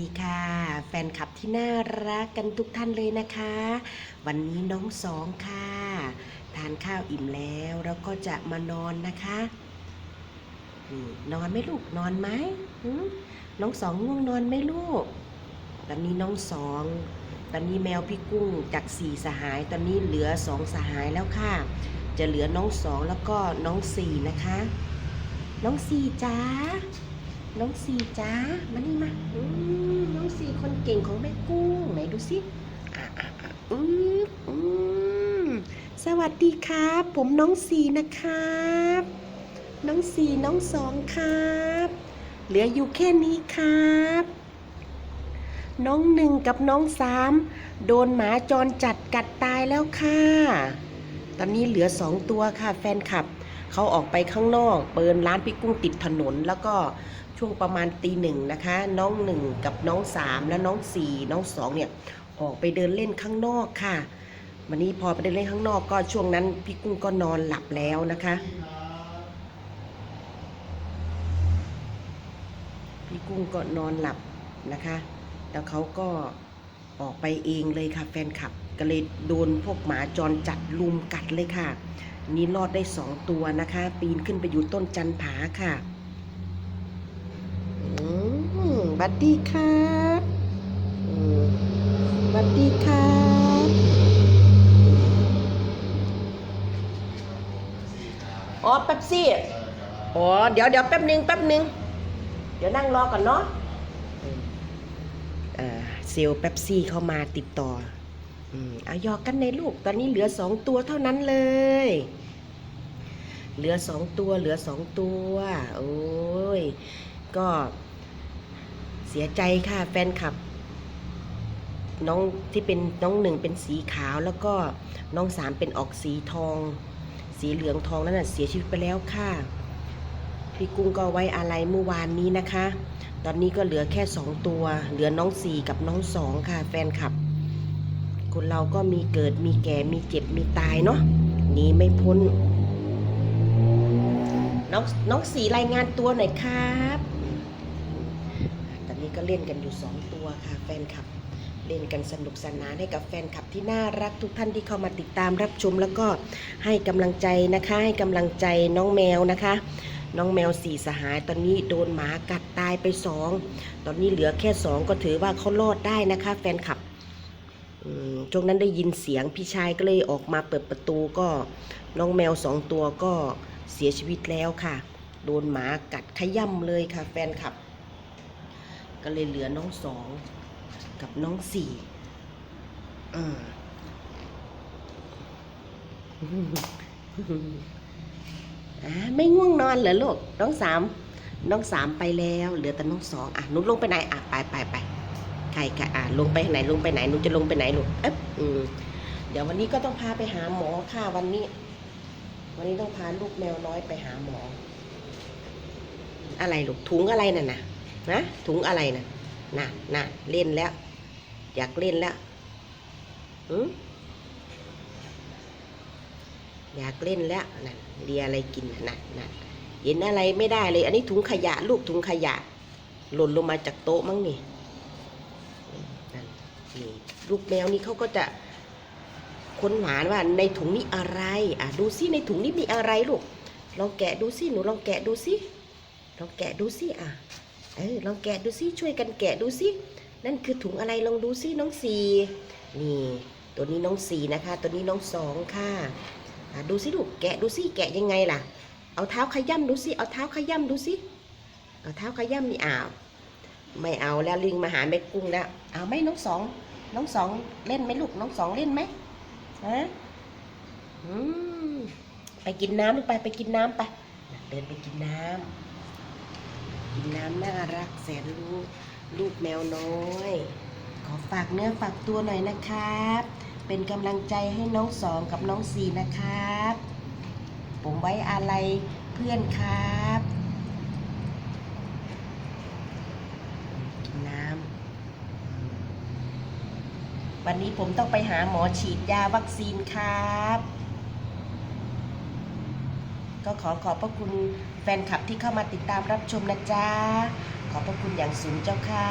ดีค่ะ แฟนคลับที่น่ารักกันทุกท่านเลยนะคะ วันนี้น้องสองค่ะ ทานข้าวอิ่มแล้วแล้วก็จะมานอนนะคะนี่นอนไหมลูกนอนไหมน้องสองง่วงนอนไหมลูก ตอนนี้น้องสองตอนนี้แมวพี่กุ้งจากสี่สหายตอนนี้เหลือสองสหายแล้วค่ะ จะเหลือน้องสองแล้วก็น้องสี่นะคะ น้องสี่จ้า น้องสีจ้ามานี่มาอืมน้องสีคนเก่งของแม่กุ้งไหนดูสิอะอะอะอืมอืมสวัสดีครับ ผมน้องสีนะครับ น้องสีน้องสองครับ เหลืออยู่แค่นี้ครับ น้องหนึ่งกับน้องสามโดนหมาจรจัดกัดตายแล้วค่ะ ตอนนี้เหลือสองตัวค่ะแฟนคลับ เขาออกไปข้างนอก เปิดร้านพี่กุ้งติดถนน แล้วก็ช่วงประมาณตีหนึ่งนะคะ น้องหนึ่งกับน้องสามและน้องสี่น้องสองเนี่ยออกไปเดินเล่นข้างนอกค่ะ วันนี้พอไปเดินเล่นข้างนอกก็ช่วงนั้นพี่กุ้งก็นอนหลับแล้วนะคะพี่กุ้งก็นอนหลับนะคะ แล้วเขาก็ออกไปเองเลยค่ะแฟนคลับ ก็เลยโดนพวกหมาจรจัดลุมกัดเลยค่ะ นี่รอดได้สองตัวนะคะ ปีนขึ้นไปอยู่ต้นจันผาค่ะอืมบัดดี้ครับอืมบัดดี้ครับอ๋อแป๊บซี่อ๋อเดี๋ยวเดี๋ยวแป๊บหนึงแป๊บหนึง เดี๋ยวนั่งรอก่อนเนาะเอ่อเซลล์เป๊ปซี่เข้ามาติดต่อ เอาหยอกกันในลูก ตอนนี้เหลือสองตัวเท่านั้นเลย เหลือสองตัว เหลือสองตัว โอ้ย ก็เสียใจค่ะแฟนคลับ น้องที่เป็นน้องหนึ่งเป็นสีขาวแล้วก็น้องสามเป็นออกสีทอง สีเหลืองทองนั่นน่ะเสียชีวิตไปแล้วค่ะพี่กุ้งก็ไว้อะไรเมื่อวานนี้นะคะ ตอนนี้ก็เหลือแค่สองตัว เหลือน้องสี่กับน้องสองค่ะแฟนคลับ คนเราก็มีเกิดมีแก่มีเจ็บมีตายเนาะหนีไม่พ้น น้องน้องสีรายงานตัวหน่อยครับตอนนี้ก็เล่นกันอยู่สองตัวค่ะแฟนคลับ เล่นกันสนุกสนานให้กับแฟนคลับที่น่ารักทุกท่านที่เข้ามาติดตามรับชมแล้วก็ให้กำลังใจนะคะ ให้กำลังใจน้องแมวนะคะน้องแมวสี่สหายตอนนี้โดนหมากัดตายไปสอง ตอนนี้เหลือแค่สองก็ถือว่าเขารอดได้นะคะ แฟนคลับ ช่วงนั้นได้ยินเสียงพี่ชายก็เลยออกมาเปิดประตูก็น้องแมวสองตัวก็เสียชีวิตแล้วค่ะ โดนหมากัดขย่ำเลยค่ะ แฟนคลับ ก็เลยเหลือน้องสองกับน้องสี่อ่าไม่ง่วงนอนเหรอลูกน้องสามน้องสามไปแล้ว เหลือแต่น้องสองอะนุลงไปไหนอะไปไปไป ใครใครอะลงไปไหนลงไปไหนหนูจะลงไปไหนลูกเอ๊ะอืมเดี๋ยววันนี้ก็ต้องพาไปหาหมอค่ะวันนี้ วันนี้ต้องพาลูกแมวน้อยไปหาหมอ อะไรลูกถุงอะไรน่ะนะนะถุงอะไรน่ะน่ะน่ะเล่นแล้ว อยากเล่นแล้วอืมอยากเล่นแล้วนั่นเรียอะไรกินน่ะนั่นนั่นเห็นอะไรไม่ได้เลย อันนี้ถุงขยะ ลูกถุงขยะ หล่นลงมาจากโต๊ะมั้งนี่ นี่ลูกแมวนี่เขาก็จะค้นหาว่าในถุงนี้อะไรอะดูซิในถุงนี้มีอะไรลูกลองแกะดูซิหนูลองแกะดูซิลองแกะดูซิอะเออลองแกะดูซิช่วยกันแกะดูซินั่นคือถุงอะไรลองดูซิน้องสีนี่ตัวนี้น้องสีนะคะ ตัวนี้น้องสองค่ะอะดูสิลูกแกะดูสิแกะยังไงล่ะ เอาเท้าขย้ำดูสิเอาเท้าขย้ำดูสิเอาเท้าขย้ำนี่อ้าว ไม่เอาแล้วลิงมาหาแม่กุ้งแล้วเอาไหมน้องสอง น้องสองเล่นไหมลูกน้องสองเล่นไหมฮะอืมไปกินน้ำลูกไปไปกินน้ำไปเดินไปกินน้ำกินน้ำน่ารักแสนรู้ลูกแมวน้อย ขอฝากเนื้อฝากตัวหน่อยนะครับ เป็นกำลังใจให้น้องสองกับน้องสี่นะครับ ผมไว้อะไรเพื่อนครับกินน้ำ วันนี้ผมต้องไปหาหมอฉีดยาวัคซีนครับ ก็ขอขอบพระคุณแฟนคลับที่เข้ามาติดตามรับชมนะจ๊ะ ขอบพระคุณอย่างสูงเจ้าค่ะ